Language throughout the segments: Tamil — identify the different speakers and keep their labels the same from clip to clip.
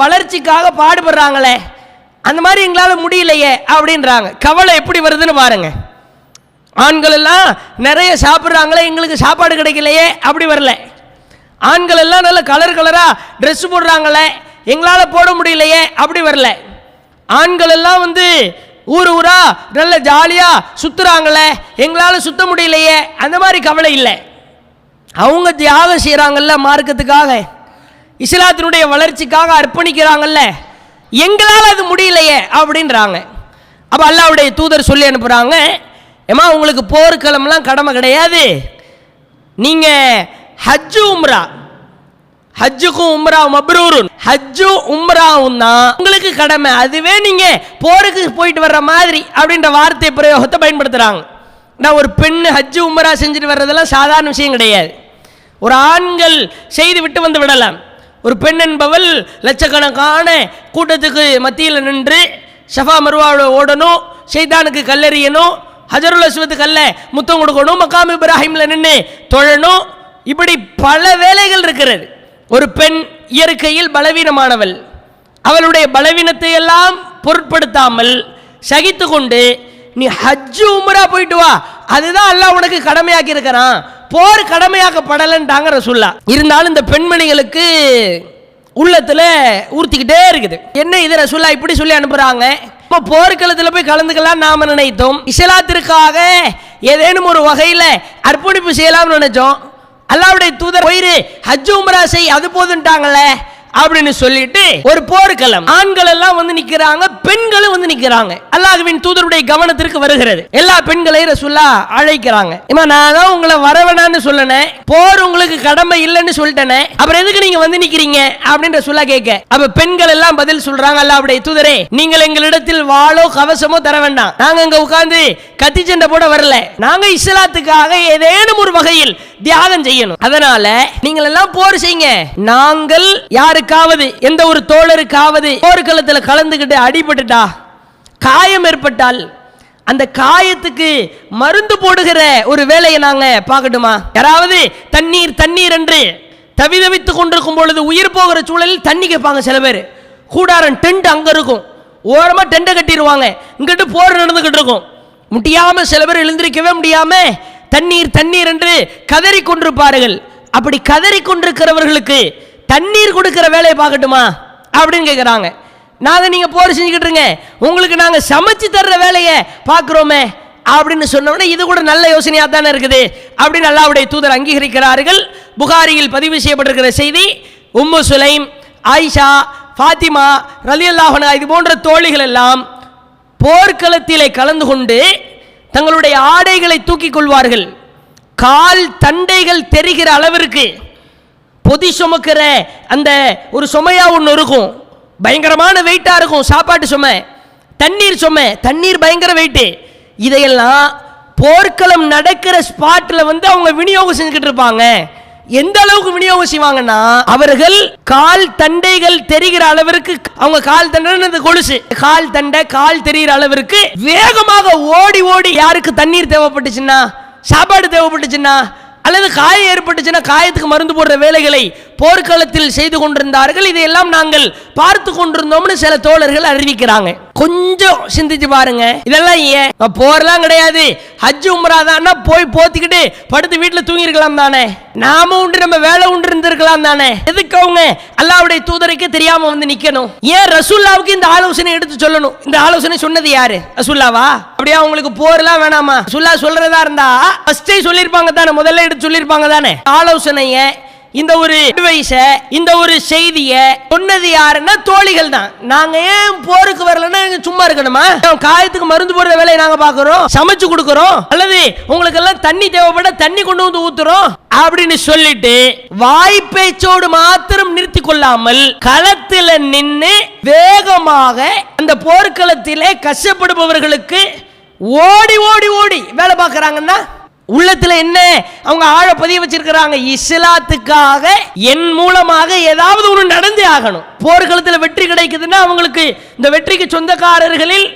Speaker 1: வளர்ச்சிக்காக பாடுபடுறாங்களே அந்த மாதிரி எங்களால் முடியலையே அப்படின்றாங்க. கவலை எப்படி வருதுன்னு பாருங்க. ஆண்கள் எல்லாம் நிறைய சாப்பிட்றாங்களே எங்களுக்கு சாப்பாடு கிடைக்கலையே அப்படி வரல. ஆண்கள் எல்லாம் நல்ல கலர் கலராக ட்ரெஸ் போடுறாங்களே எங்களால் போட முடியலையே அப்படி வரல. ஆண்கள் எல்லாம் வந்து ஊர் ஊரா நல்ல ஜாலியாக சுற்றுறாங்களே எங்களால் சுத்த முடியலையே அந்த மாதிரி கவலை இல்லை. அவங்க தியாகம் செய்கிறாங்கல்ல மார்க்கத்துக்காக. இஸ்லாத்தினுடைய வளர்ச்சிக்காக அர்ப்பணிக்கிறாங்கல்ல? எங்களால் அது முடியலையே அப்படின்றாங்க. அப்போ அல்லாவுடைய தூதர் சொல்லி அனுப்புகிறாங்க ஏமா உங்களுக்கு போர்க்களம்லாம் கடமை கிடையாது. நீங்கள் ஹஜ்ஜு உம்ரா. ஹஜ்ஜுக்கும் உம்ரா மப்ரூரும் ஹஜ்ஜு உம்ராவும் தான் உங்களுக்கு கடமை. அதுவே நீங்கள் போருக்கு போயிட்டு வர்ற மாதிரி அப்படின்ற வார்த்தை பிரயோகத்தை பயன்படுத்துகிறாங்க நான் ஒரு பெண் ஹஜ்ஜு உம்ரா செஞ்சுட்டு வர்றதெல்லாம் சாதாரண விஷயம் கிடையாது. ஒரு ஆண்கள் செய்து விட்டு வந்து விடலாம். ஒரு பெண் என்பவள் லட்சக்கணக்கான கூட்டத்துக்கு மத்தியில் நின்று ஷஃபா மருவாவோட ஓடணும் ஷைத்தானுக்கு கல்லெறியணும் ஹஜருல் அஸ்வத்துக்கு கல்ல முத்தம் கொடுக்கணும் மக்காம் இப்ராஹிமில் நின்று தொழணும். இப்படி பல வேலைகள் இருக்கிறது. ஒரு பெண் இயற்கையில் பலவீனமானவள். அவளுடைய பலவீனத்தை எல்லாம் பொருட்படுத்தாமல் சகித்து கொண்டு நீ ஹஜ்ஜு உமரா போயிட்டு வா அதுதான் அல்லாஹ் உனக்கு கடமையாக்கி இருக்கிறான். போர் கடமையாக்கப்படலைன்றாங்க ரசுல்லா. இருந்தாலும் இந்த பெண்மணிகளுக்கு உள்ளத்துல ஊர்த்திக்கிட்டே இருக்குது. என்ன இது ரசுல்லா இப்படி சொல்லி அனுப்புறாங்க? இப்போ போர்க்களத்தில் போய் கலந்துக்கலாம் நாம நினைத்தோம். இஸ்லாத்திற்காக ஏதேனும் ஒரு வகையில் அர்ப்பணிப்பு செய்யலாம்னு நினைச்சோம். அல்லாவுடைய தூதர் போயிரு ஹஜ் உம்ரா செய் அது போதுன்ட்டாங்களே. அப்படின்னு சொல்லிட்டு ஒரு போர்க்களம். ஆண்கள் எல்லாம் வந்து நிக்கிறாங்க பெண்களும் வந்து நிக்கிறாங்க. அல்லாஹ்வின் தூதருடைய கவனத்திற்கு வருகிறது. எல்லா பெண்களையும் ரசூல்லா அழைக்கிறாங்க. இம்மா நான் தான் உங்களை வரவேணான்னு சொல்லனே. போர் உங்களுக்கு கடமை இல்லைன்னு சொல்லிட்டேனே. அப்புறம் எதுக்கு நீங்க வந்து நிக்கிறீங்க? அப்படின்னு சொல்லா கேட்க அப்ப பெண்கள் எல்லாம் பதில் சொல்றாங்க அல்லாவுடைய தூதரே. நீங்கள் எங்களிடத்தில் வாளோ கவசமோ தர வேண்டாம். நாங்க இங்க உட்கார்ந்து கத்தி சண்டை போட வரல. நாங்க இஸ்லாத்துக்காக ஏதேனும் ஒரு வகையில் தியாகம் செய்யணும். அதனால நீங்கள் எல்லாம் போர் செய்யுங்க. நாங்கள் யாருக்காவது எந்த ஒரு தோழருக்காவது போர்க்களத்தில் கலந்துக்கிட்டு அடிபட்டுட்டா காயம் ஏற்பட்டால் அந்த காயத்துக்கு மருந்து போடுகிற ஒரு வேலையை நாங்க பார்க்கட்டுமா? யாராவது தண்ணீர் தண்ணீர் என்று தவிதவித்துக் கொண்டிருக்கும் பொழுது உயிர் போகிற சூழலில் தண்ணி கேட்பாங்க சில பேர். கூடாரம் டென்ட் அங்க இருக்கும். ஓரமா டெண்டை கட்டிடுவாங்க இங்கிட்டு போர் நடந்துகிட்டு இருக்கும். முடியாம சில பேர் எழுந்திருக்கவே முடியாம தண்ணீர் தண்ணீர் என்று கதறி கொண்டிருப்பார்கள். அப்படி கதறி கொண்டிருக்கிறவர்களுக்கு தண்ணீர் கொடுக்கிற வேலையை பார்க்கட்டுமா? அப்படின்னு கேட்குறாங்க நாங்கள் நீங்கள் போர் செஞ்சுக்கிட்டு இருங்க. உங்களுக்கு நாங்கள் சமைச்சு தர்ற வேலையை பார்க்குறோமே அப்படின்னு சொன்னோடனே இது கூட நல்ல யோசனையாக தானே இருக்குது. அப்படின்னு அல்லாவுடைய தூதர் அங்கீகரிக்கிறார்கள். புகாரியில் பதிவு செய்யப்பட்டிருக்கிற செய்தி உம்மு சுலைம் ஆயிஷா ஃபாத்திமா ரலி அல்லாஹனா இது போன்ற தோழிகள் எல்லாம் போர்க்களத்திலே கலந்து கொண்டு தங்களுடைய ஆடைகளை தூக்கிக் கொள்வார்கள். கால் தண்டைகள் தெரிகிற அளவிற்கு பொதி சுமக்கிற அந்த ஒரு சுமையா ஒன்று இருக்கும். பயங்கரமான வெயிட்டாக இருக்கும். சாப்பாட்டு சுமை. தண்ணீர் சுமை. தண்ணீர் பயங்கர வெயிட்டு இதையெல்லாம் போர்க்களம் நடக்கிற ஸ்பாட்டில் வந்து அவங்க விநியோகம் செஞ்சுக்கிட்டு இருப்பாங்க. எந்த அளவுக்கு விநியோகம் செய்வாங்கன்னா அவர்கள் கால் தண்டைகள் தெரிகிற அளவிற்கு அவங்க கால் தண்டை கொலுசு. கால் தண்டை கால் தெரிகிற அளவிற்கு வேகமாக ஓடி ஓடி யாருக்கு தண்ணீர் தேவைப்பட்டுச்சுன்னா சாப்பாடு தேவைப்பட்டுச்சுன்னா அல்லது காயம் ஏற்பட்டுச்சுன்னா காயத்துக்கு மருந்து போடுற வேலைகளை போர்க்களத்தில் செய்து கொண்டிருந்தார்கள். இதையெல்லாம் நாங்கள் பார்த்து கொண்டிருந்தோம்னு சில தோழர்கள் அறிவிக்கிறாங்க. கொஞ்சம் சிந்திச்சு பாருங்க. இதெல்லாம் ஏன்? போரெல்லாம் போர்லாம் கிடையாது. ஹஜ் உம்ரா தான் போய் போத்திக்கிட்டு படுத்து வீட்டில் தூங்கியிருக்கலாம் தானே? நாம உண்டு நம்ம வேலை உண்டு இருந்திருக்கலாம் தானே? எதுக்கு அவங்க அல்லாவுடைய தூதருக்கு தெரியாம வந்து நிக்கணும்? ஏன் ரசூல்லாவுக்கு இந்த ஆலோசனை எடுத்து சொல்லணும்? இந்த ஆலோசனை சொன்னது யாரு? ரசூல்லாவா? அப்படியே அவங்களுக்கு போர்லாம் வேணாமா? ரசூல்லா சொல்றதா இருந்தா ஃபர்ஸ்டே சொல்லியிருப்பாங்க தானே முதல்ல எடுத்து சொல்லியிருப்பாங்க தானே? ஆலோசனையை இந்த ஒரு அட்வைஸ இந்த ஒரு செய்திய சொன்னது யாருன்னா தோழிகள் தான். நாங்க ஏன் போருக்கு வரலன்னா சும்மா இருக்கணுமா? காயத்துக்கு மருந்து போடுற வேலையை நாங்க பாக்குறோம் சமைச்சு கொடுக்கறோம்? அல்லது உங்களுக்கு எல்லாம் தண்ணி தேவைப்பட தண்ணி கொண்டு வந்து ஊத்துறோம்? அப்படின்னு சொல்லிட்டு வாய்ப்பேச்சோடு மாத்திரம் நிறுத்தி கொள்ளாமல் களத்தில் நின்று வேகமாக அந்த போர்க்களத்திலே கஷ்டப்படுபவர்களுக்கு ஓடி ஓடி ஓடி வேலை பார்க்கறாங்கன்னா உள்ளத்துல என்ன? அவங்க ஆழ பதிய வச்சிருக்கிறாங்க. இஸ்லாத்துக்காக என் மூலமாக ஏதாவது ஒன்று நடந்தே ஆகணும். போர்க்களத்தில் வெற்றி கிடைக்குதுன்னா அவங்களுக்கு இந்த வெற்றிக்கு சொந்தக்காரர்களில்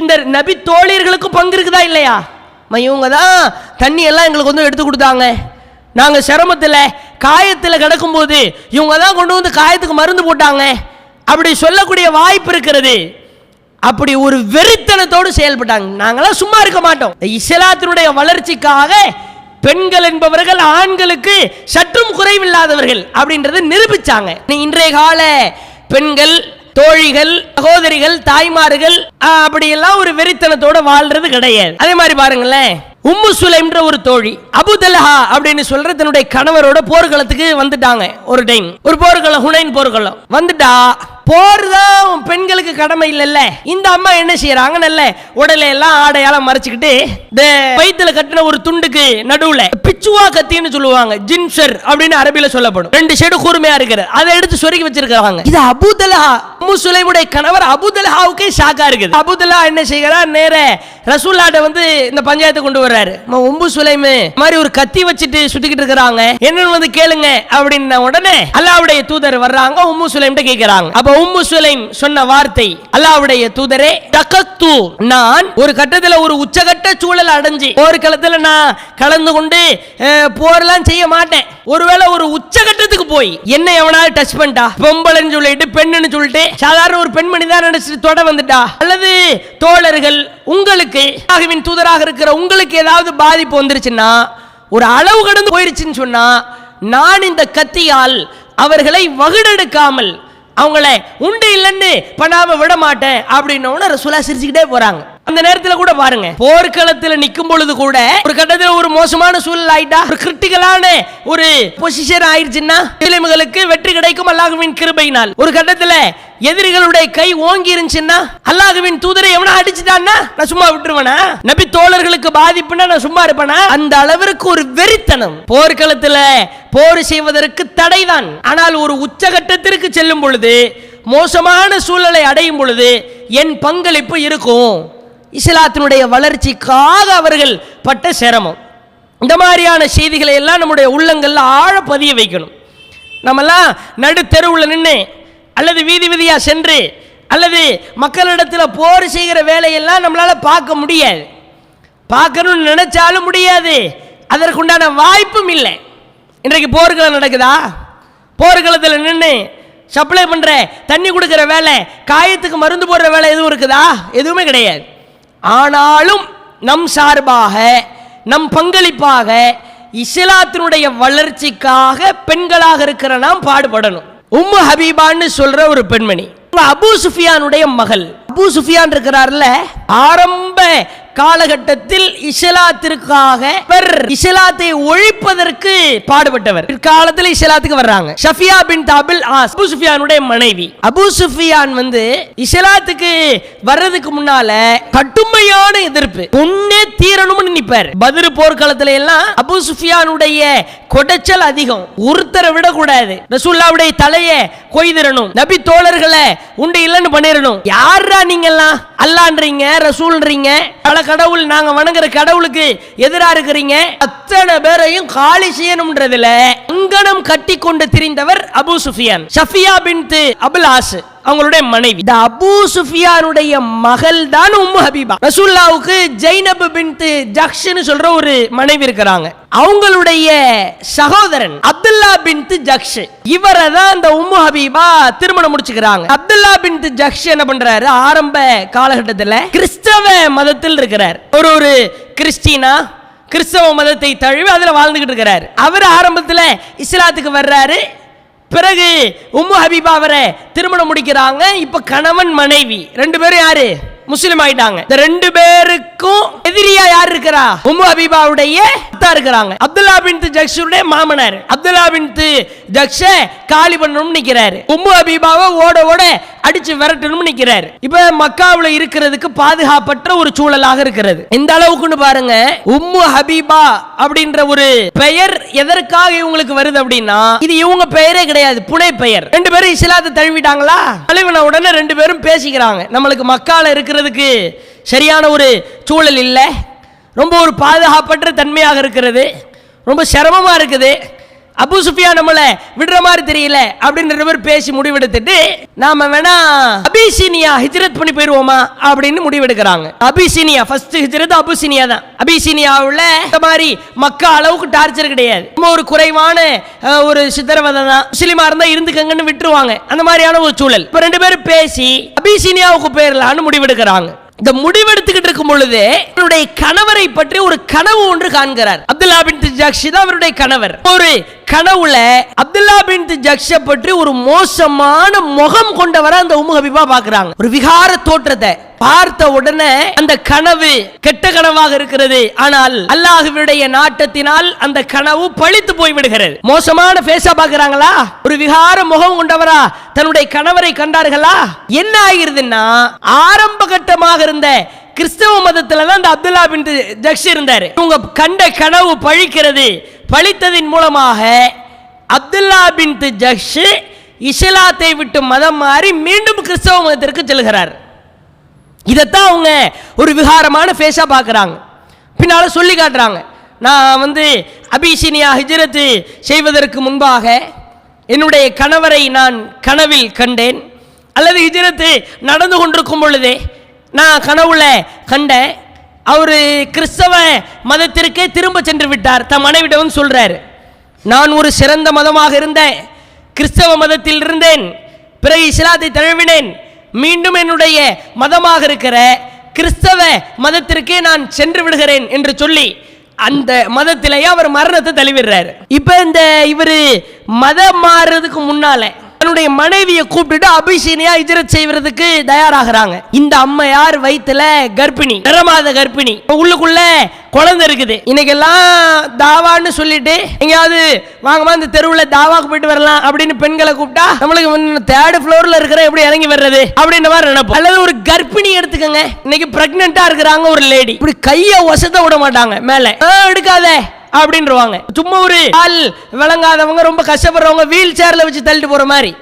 Speaker 1: இந்த நபி தோழியர்களுக்கும் பங்கு இருக்குதா இல்லையா? இவங்க தான் தண்ணி எல்லாம் எங்களுக்கு வந்து எடுத்து கொடுத்தாங்க. நாங்கள் சிரமத்தில் காயத்தில் கிடக்கும்போது இவங்க தான் கொண்டு வந்து காயத்துக்கு மருந்து போட்டாங்க. அப்படி சொல்லக்கூடிய வாய்ப்பு இருக்கிறது. அப்படி ஒரு வெறித்தனத்தோடு செயல்பட்டாங்க. நாங்களாம் சும்மா இருக்க மாட்டோம். இஸ்லாத்தினுடைய வளர்ச்சிக்காக பெண்கள் என்பவர்கள் ஆண்களுக்கு சற்றும் குறைவில்லாதவர்கள் அப்படின்றத நிரூபிச்சாங்க. இன்றைய கால பெண்கள் தோழிகள் சகோதரிகள் தாய்மார்கள் அப்படியெல்லாம் ஒரு வெறித்தனத்தோட வாழ்றது கிடையாது. அதே மாதிரி பாருங்களேன். உம்மு சுலைம்ன்ற ஒரு தோழி அபுதல்ஹா அப்படின்னு சொல்ற தன்னுடைய கணவரோட போர்க்களத்துக்கு வந்துட்டாங்க ஒரு டைம் ஒரு போர்க்களம் ஹுனைன் போர்க்களம். வந்துட்டா போர் தான் பெண்களுக்கு கடமை இல்லைல்ல. இந்த அம்மா என்ன செய்யறாங்க நல்ல உடலை எல்லாம் ஆடையால மறைச்சுக்கிட்டு இந்த வயித்துல கட்டின ஒரு துண்டுக்கு நடுவுல பிச்சுவா கத்தின்னு சொல்லுவாங்க ஜின்சர் அப்படின்னு அரபில சொல்லப்படும். ரெண்டு சைடு கூர்மையா இருக்கிற அதை எடுத்து சொருகி வச்சிருக்காங்க இது அபுதலஹா உம்மு சுலைமுடைய கணவர் அளவுக்கு ஷாக்கா இருக்குது. அபுதுல்லா என்ன செய்கிறார்? நேர ரசூல்லாட்ட வந்து இந்த பஞ்சாயத்தை கொண்டு வர்றாரு. உம்பு சுலைமு மாதிரி ஒரு கத்தி வச்சுட்டு சுத்திக்கிட்டு இருக்கிறாங்க. என்னன்னு வந்து கேளுங்க அப்படின்ன உடனே அல்லாவுடைய தூதர் வர்றாங்க. உம்மு சுலைம்ட்ட கேட்கிறாங்க. அப்ப உம்மு சுலைம் சொன்ன வார்த்தை அல்லாவுடைய தூதரே தகத்து நான் ஒரு கட்டத்தில் ஒரு உச்சகட்ட சூழல் அடைஞ்சு போர்க்களத்தில் நான் கலந்து கொண்டு போரெல்லாம் செய்ய மாட்டேன். ஒருவேளை ஒரு உச்சகட்டத்துக்கு போய் என்ன எவனாவது டச் பண்ணிட்டா? பொம்பளைன்னு சொல்லிட்டு பெண்ணுன்னு சொல்லிட்டு சாதாரண ஒரு பெண்மணி தான் நினைச்சிட்டு தொட வந்துட்டா? அல்லது தோழர்கள் உங்களுக்கு ஆகவின் தூதராக இருக்கிற உங்களுக்கு ஏதாவது பாதிப்பு வந்துருச்சுன்னா ஒரு அளவு கடந்து போயிருச்சுன்னு சொன்னா நான் இந்த கத்தியால் அவர்களை வகுடெடுக்காமல் அவங்கள உண்டு இல்லைன்னு பண்ணாம விட மாட்டேன் அப்படின்ன ரசூலா சிரிச்சுக்கிட்டே போறாங்க. அந்த நேரத்துல கூட பாருங்க. போர்க்களத்துல நிக்கும் பொழுது கூட ஒரு கட்டத்துல ஒரு மோசமான சூழல் ஆயிட்டா ஒரு கிரிட்டிக்கலான ஒரு பொசிஷன் ஆயிடுச்சுன்னா முஸ்லிம்களுக்கு வெற்றி கிடைக்கும் அல்லாஹுவின் கிருபையினால். ஒரு கட்டத்துல எதிரிகளுடைய கை ஓங்கி இருந்துச்சுன்னா அல்லாஹுவின் தூதரை எவனா அடிச்சுட்டான்னா நான் சும்மா விட்டுருவேனா? நபி தோழர்களுக்கு பாதிப்புனா நான் சும்மா இருப்பேனா? அந்த அளவிற்கு ஒரு வெறித்தனம். போர்க்களத்துல போர் செய்வதற்கு தடைதான். ஆனால் ஒரு உச்சகட்டத்திற்கு செல்லும் பொழுது மோசமான சூழலை அடையும் பொழுது என் பங்களிப்பு இருக்கும். இஸ்லாத்தினுடைய வளர்ச்சிக்காக அவர்கள் பட்ட சிரமம். இந்த மாதிரியான செய்திகளை எல்லாம் நம்முடைய உள்ளங்களில் ஆழ பதிய வைக்கணும். நம்மெல்லாம் நடு தெருவில் நின்று அல்லது வீதி வீதியாக சென்று அல்லது மக்களிடத்தில் போர் செய்கிற வேலையெல்லாம் நம்மளால் பார்க்க முடியாது. பார்க்கணும்னு நினைச்சாலும் முடியாது. அதற்குண்டான வாய்ப்பும் இல்லை. இன்றைக்கு போர்க்களம் நடக்குதா? போர்க்களத்தில் நின்று சப்ளை பண்ணுற தண்ணி கொடுக்குற வேலை காயத்துக்கு மருந்து போடுற வேலை எதுவும் இருக்குதா? எதுவுமே கிடையாது. ஆனாலும் நம் சார்பாக நம் பங்களிப்பாக இஸ்லாத்தினுடைய வளர்ச்சிக்காக பெண்களாக இருக்கிற நாம் பாடுபடணும். உம்மு ஹபீபான்னு சொல்ற ஒரு பெண்மணி. அபு சுஃபியானுடைய மகள். அபு சுஃபியான் இருக்கிறார்ல ஆரம்ப காலகட்டத்தில் இஸ்லாத்திற்காக இவர் இஸ்லாத்தை ஒழிப்பதற்கு பாடுபட்டவர். பிற்காலத்தில் இஸ்லாத்துக்கு வர்றாங்க. ஷஃபியா பின் தாபில் ஆஸ். அபு சுஃபியானுடைய மனைவி. அபு சுஃபியான் வந்து இஸ்லாத்துக்கு வர்றதுக்கு முன்னால கடுமையான எதிர்ப்பு. உன்னே தீரணும்னு நினைப்பார். பதிரு போர்க்களத்துல எல்லாம் அபு சுஃபியானுடைய கொடைச்சல் அதிகம். ஒருத்தரை விடக்கூடாது. ரசூல்லாவுடைய தலையை கொய்திரணும் நபி தோழர்களை உண்டு இல்லைன்னு பண்ணிடணும். யாரா நீங்கெல்லாம்? அல்லான்றீங்க ரசூல்ன்றீங்க? பல கடவுள் நாங்க வணங்குற கடவுளுக்கு எதிரா இருக்கிறீங்க? அத்தனை பேரையும் காலி செய்யணும்ன்றதுல அங்கனம் கட்டி கொண்டு திரிந்தவர் அபு சுஃபியான். ஷஃபியா பின் அபுல் ஆசு அவங்களுடைய மனைவி. இந்த அபூ சுஃபியானுடைய மகள் தான் உம்மு ஹபீபா. ரசூல்லாவுக்கு ஜைனப் பின்த் ஜக்ஷன் சொல்ற ஒரு மனைவி இருக்கிறாங்க. அவங்களுடைய சகோதரன் அப்துல்லா பின்த் ஜக்ஷ் இவரை தான் இந்த உம்மு ஹபீபா திருமணம் முடிச்சுக்கிறாங்க. அப்துல்லா பின்த் ஜக்ஷ் என்ன பண்றாரு? ஆரம்ப காலகட்டத்தில் கிறிஸ்தவ மதத்தில் இருக்கிறார். ஒரு ஒரு கிறிஸ்டினா கிறிஸ்தவ மதத்தை தழுவி அதுல வாழ்ந்துகிட்டு இருக்கிறார். அவர் ஆரம்பத்தில் இஸ்லாத்துக்கு வர்றாரு. பிறகு உம்மு ஹபீபா அவரை திருமணம் முடிக்கிறாங்க. இப்போ கணவன் மனைவி. ரெண்டு பேரும் யாரு? முஸ்லீம் ஆயிட்டாங்க இந்த ரெண்டு பேருக்கும் எதிரியா யார் இருக்கிறா? உம்மு ஹபீபாவுடைய அத்தா இருக்கிறாங்க. அப்துல்லா பின் ஜக்ஷருடைய மாமனார். அப்துல்லா பின் ஜக்ஷ காலி பண்ணணும்னு நிக்கிறாரு. உம்மு ஹபீபாவை ஓட ஓட அடிச்சு விரட்டணும்னு நிக்கிறாரு. இப்ப மக்காவுல இருக்கிறதுக்கு பாதுகாப்பற்ற ஒரு சூழலாக இருக்கிறது. இந்த அளவுக்குன்னு பாருங்க உம்மு ஹபீபா அப்படின்ற ஒரு பெயர் எதற்காக இவங்களுக்கு வருது அப்படின்னா இது இவங்க பெயரே கிடையாது புனை பெயர் ரெண்டு பேரும் இஸ்லாத்தை தழுவிட்டாங்களா? தழுவின உடனே ரெண்டு பேரும் பேசிக்கிறாங்க. நம்மளுக்கு மக்கால இருக்கிற இருக்கிறதுக்கு சரியான ஒரு சூழல் இல்லை. ரொம்ப ஒரு பாதுகாப்பற்ற தன்மையாக இருக்கிறது. ரொம்ப சிரமமா இருக்குது. அபு சுஃபியா நம்மள விடுற மாதிரி தெரியல அப்படின்னு ரெண்டு பேர் பேசி முடிவெடுத்துட்டு நாம வேணா அபிசீனியா ஹிஜ்ரத் பண்ணி போயிருவோமா அப்படின்னு முடிவெடுக்கிறாங்க. அபிசீனியா ஃபர்ஸ்ட் ஹிஜ்ரத் அபிசீனியா தான். அபிசீனியாவுல இந்த மாதிரி மக்கா அளவுக்கு டார்ச்சர் கிடையாது. ரொம்ப ஒரு குறைவான ஒரு சித்திரவதை தான். முஸ்லீமா இருந்தா இருந்துக்கங்கன்னு விட்டுருவாங்க. அந்த மாதிரியான ஒரு சூழல். இப்ப ரெண்டு பேரும் பேசி அபிசீனியாவுக்கு போயிடலான்னு முடிவெடுக்கிறாங்க. இந்த முடிவெடுத்துக்கிட்டு இருக்கும் பொழுது அவருடைய கணவரை பற்றி ஒரு கனவு ஒன்று காண்கிறார். அப்துல்லா பின் ஜக்ஷி தான் அவருடைய கணவர். ஒரு கனவுல அப்துல்லா பின் ஜக்ஷ பற்றி ஒரு மோசமான முகம் கொண்டவரை அந்த உம்மு ஹபீபா பாக்குறாங்க ஒரு விகார தோற்றத்தை. பார்த்த உடனே அந்த கனவு கெட்ட கனவாக இருக்கிறது. ஆனால் அல்லாஹுவினுடைய நாட்டத்தினால் அந்த கனவு பழித்து போய் விடுகிறது மோசமான பேசா பாக்குறாங்களா ஒரு விகார முகம் கொண்டவரா தன்னுடைய கணவரை கண்டார்களா? என்ன ஆகிருதுன்னா ஆரம்ப கட்டமாக இருந்த கிறிஸ்தவ மதத்துல தான் அந்த அப்துல்லா பின் ஜக்ஷ் இருந்தாரு. இவங்க கண்ட கனவு பழிக்கிறது. பழித்ததின் மூலமாக அப்துல்லா பின் ஜக்ஷ் இஸ்லாத்தை விட்டு மதம் மாறி மீண்டும் கிறிஸ்தவ மதத்திற்கு செல்கிறார். இதைத்தான் அவங்க ஒரு விகாரமான ஃபேஸாக பார்க்குறாங்க. பின்னால் சொல்லி காட்டுறாங்க. நான் வந்து அபிசினியா ஹிஜரத்து செய்வதற்கு முன்பாக என்னுடைய கணவரை நான் கனவில் கண்டேன். அல்லது ஹிஜரத்து நடந்து கொண்டிருக்கும் பொழுதே நான் கனவுல கண்டேன். அவர் கிறிஸ்தவ மதத்திற்கே திரும்ப சென்று விட்டார். தம் மனைவிடவும் சொல்கிறார் நான் ஒரு சிறந்த மதமாக இருந்தேன். கிறிஸ்தவ மதத்தில் இருந்தேன். பிறகு இஸ்லாத்தை தழுவினேன். மீண்டும் என்னுடைய மதமாக இருக்கிற கிறிஸ்தவ மதத்திற்கே நான் சென்று விடுகிறேன் என்று சொல்லி அந்த மதத்திலேயே அவர் மரணத்தை தழுவிடுறாரு. இப்ப இந்த இவர் மதம் மாறுறதுக்கு முன்னால தன்னுடைய மனைவியை கூப்பிட்டுட்டு அபிஷேனியா இஜரத் செய்வதற்கு தயாராகிறாங்க. இந்த அம்மையார் வயிற்றுல கர்ப்பிணி நிறமாத கர்ப்பிணி. உள்ளுக்குள்ள குழந்தை இருக்குது. இன்னைக்கெல்லாம் தாவான்னு சொல்லிட்டு எங்கேயாவது வாங்கம்மா இந்த தெருவில் தாவாக்கு போயிட்டு வரலாம் அப்படின்னு பெண்களை கூப்பிட்டா நம்மளுக்கு தேர்ட் ஃப்ளோர்ல இருக்கிற எப்படி இறங்கி வர்றது அப்படின்ற மாதிரி நினைப்போம். அல்லது ஒரு கர்ப்பிணி எடுத்துக்கங்க. இன்னைக்கு பிரெக்னெண்டா இருக்கிறாங்க ஒரு லேடி இப்படி கையை ஒசத்த விட மாட்டாங்க மேலே. "ஆ, எடுக்காத? அப்படின்றவாங்க. சும்மா ஒரு ஆள் விளங்காதவங்க ரொம்ப கஷ்டப்படுறவங்க வீல் சேர்ல வச்சு தள்ளிட்டு போற மாதிரி.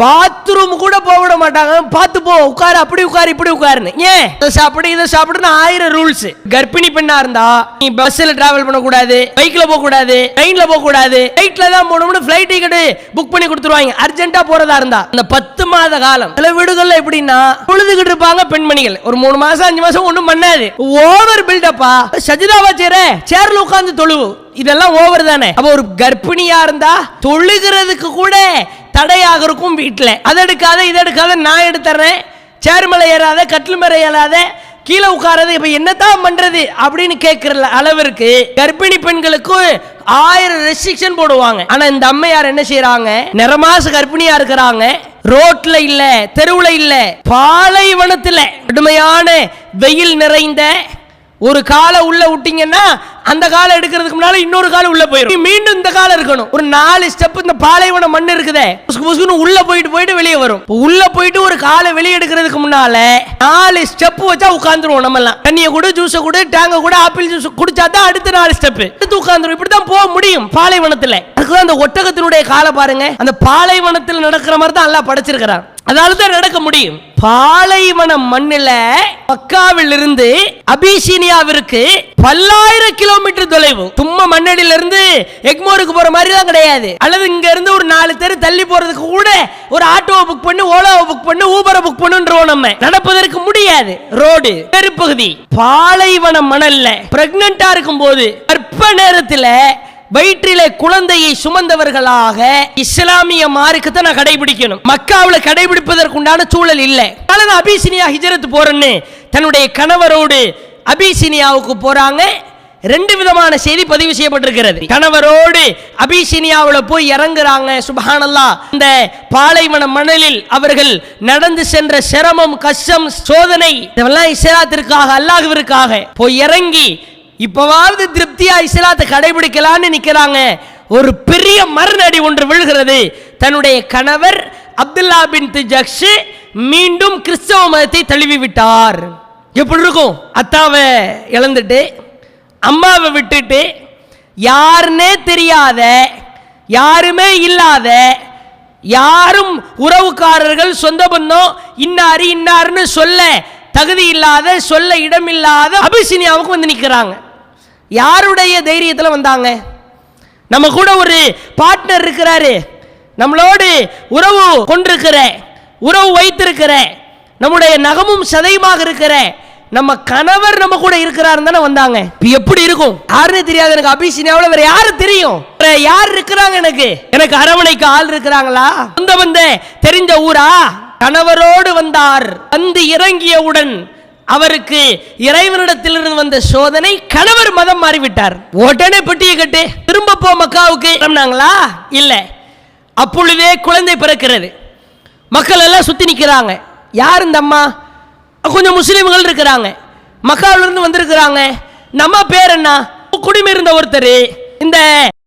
Speaker 1: பாத்ரூம் கூட போக விட மாட்டாங்க. பார்த்து போ உட்காரு அப்படி உட்காரு இப்படி உட்காருன்னு. ஏன் இதை சாப்பிடு இதை சாப்பிடுன்னு ஆயிரம் ரூல்ஸ் கர்ப்பிணி பெண்ணா இருந்தா நீ பஸ்ல டிராவல் பண்ணக்கூடாது பைக்ல போக கூடாது ட்ரெயின்ல போக கூடாது ஃபிளைட்ல தான் போகணும்னு ஃபிளைட் டிக்கெட் புக் பண்ணி கொடுத்துருவாங்க. அர்ஜென்ட்டா போறதா இருந்தா. அந்த பத்து மாத காலம். சில வீடுகள்ல எப்படின்னா பொழுதுகிட்டு இருப்பாங்க பெண்மணிகள். ஒரு மூணு மாசம் அஞ்சு மாசம் ஒண்ணும் பண்ணாது. ஓவர் பில்டப்பா சஜிதாவா சேர சேர்ல உட்காந்து தொழுவு. இதெல்லாம் ஓவர் தானே. அப்ப ஒரு கர்ப்பிணியா இருந்தா தொழுகிறதுக்கு கூட தடையாக இருக்கும் வீட்டில். அதை எடுக்காத இதை எடுக்காத நான் எடுத்துறேன். சேர் மேலே ஏறாத கட்டில் மேலே ஏறாத கீழே உட்காரது இப்போ என்னத்தான் பண்ணுறது அப்படின்னு கேட்குற அளவிற்கு கர்ப்பிணி பெண்களுக்கு ஆயிரம் ரெஸ்ட்ரிக்ஷன் போடுவாங்க. ஆனால் இந்த அம்மையார் என்ன செய்கிறாங்க நிறமாச கர்ப்பிணியாக இருக்கிறாங்க. ரோட்ல இல்ல தெருவுல இல்ல பாலைவனத்துல கடுமையான வெயில் நிறைந்த ஒரு காலை உள்ள விட்டீங்கன்னா அந்த காலை எடுக்கிறதுக்கு முன்னால இன்னொரு காலம் உள்ள போயிடும் மீண்டும் இந்த காலம் இருக்கணும் ஒரு நாலு ஸ்டெப் இந்த பாலைவன மண் இருக்குதே. புசுக்கு உள்ள போயிட்டு போயிட்டு வெளியே வரும். உள்ள போயிட்டு ஒரு காலை வெளியே எடுக்கிறதுக்கு முன்னால நாலு ஸ்டெப் வச்சா உட்காந்துருவோம் நம்ம எல்லாம் தண்ணியை கூட ஜூஸை கூட டேங்க கூட ஆப்பிள் ஜூஸ் குடிச்சா தான் அடுத்த நாலு ஸ்டெப் எடுத்து உட்காந்துரும் இப்படி தான் போக முடியும் பாலைவனத்துல. அதுக்கு அந்த ஒட்டகத்தினுடைய காலை பாருங்க. அந்த பாலைவனத்தில் நடக்கிற மாதிரி தான் எல்லாம் படைச்சிருக்கிறான். அதால தான் நடக்க முடியும். பாலைவன மண்ணில் மக்காவில் இருந்து அபிசீனியாவிற்கு பல்லாயிரம் கிலோமீட்டர் தொலைவு. தும்ம மண்ணடியில இருந்து எக்மோருக்கு போற மாதிரி தான் கிடையாது. அல்லது இங்க இருந்து ஒரு நாலு தெரு தள்ளி போறதுக்கு கூட ஒரு ஆட்டோவை புக் பண்ணி ஓலாவை புக் பண்ணி ஊபரை புக் பண்ணுன்றோம் நம்ம. நடப்பதற்கு முடியாது. ரோடு பெருப்பகுதி பாலைவன மணல்ல. பிரெக்னண்டா இருக்கும் போது கர்ப்ப நேரத்துல வயிற்றிலே குழந்தையை சுமந்தவர்களாக இஸ்லாமிய மார்க்கத்தை நான் கடைபிடிக்கணும். மக்காவில் கடைபிடிப்பதற்குண்டான சூழல் இல்லை. அதனால நான் அபிசினியா ஹிஜரத் போறேன்னு தன்னுடைய கணவரோடு அபிசினியாவுக்கு போறாங்க. ரெண்டு விதமான செய்தி பதிவு செய்யப்பட்டிருக்கிறது. கணவரோடு அபிசினியாவில் போய் இறங்குறாங்க சுபஹானல்லா இந்த பாலைவன மணலில் அவர்கள் நடந்து சென்ற சிரமம் கஷ்டம் சோதனை இதெல்லாம் இஸ்லாத்திற்காக அல்லாஹ்விற்காக போய் இறங்கி இப்பவாவது திருப்தியா இஸ்லாத்தை கடைபிடிக்கலான்னு நிக்கிறாங்க. ஒரு பெரிய மறுநடி ஒன்று விழுகிறது. தன்னுடைய கணவர் அப்துல்லா பின் ஜக்ஷ் மீண்டும் கிறிஸ்தவ மதத்தை தழுவி விட்டார் எப்படி இருக்கும்? அத்தாவை இழந்துட்டு அம்மாவை விட்டுட்டு யாருன்னே தெரியாத யாருமே இல்லாத யாரும் உறவுக்காரர்கள் சொந்த பந்தம் இன்னாரு இன்னாருன்னு சொல்ல தகுதி இல்லாத சொல்ல இடமில்லாத அபிசினியாவுக்கு வந்து நிற்கிறாங்க யாருடைய தைரியத்தில் வந்தாங்க? நம்ம கூட ஒரு பார்ட்னர் இருக்கிறாரு. நம்மளோடு உறவு கொண்டிருக்கிற உறவு வைத்திருக்கிற நம்முடைய நகமும் சதையுமாக இருக்கிற நம்ம கணவர் நம்ம கூட இருக்கிறாருன்னு தானே வந்தாங்க. இப்ப எப்படி இருக்கும்? யாருன்னு தெரியாது எனக்கு அபிஷினியாவில் வேற யாரு தெரியும்? யார் இருக்கிறாங்க எனக்கு? எனக்கு அரவணைக்கு ஆள் இருக்கிறாங்களா? சொந்த வந்த தெரிஞ்ச ஊரா? கணவரோடு வந்தார். வந்து இறங்கியவுடன் அவருக்கு இறைவனிடத்திலிருந்து வந்த சோதனை கணவர் மதம் மாறிவிட்டார். உடனே பெட்டியை கட்டு. திரும்ப போ மக்காவுக்கு. கிளம்புனாங்களா இல்ல. அப்பொழுதே குழந்தை பிறக்கிறது. மக்கள் எல்லாம் சுத்தி நிக்கிறாங்க. யார் இந்த அம்மா? கொஞ்சம் முஸ்லீம்கள் இருக்கிறாங்க. மக்காவிலிருந்து வந்திருக்கிறாங்க. நம்ம பேர் என்ன? குடிமிருந்த ஒருத்தர். இந்த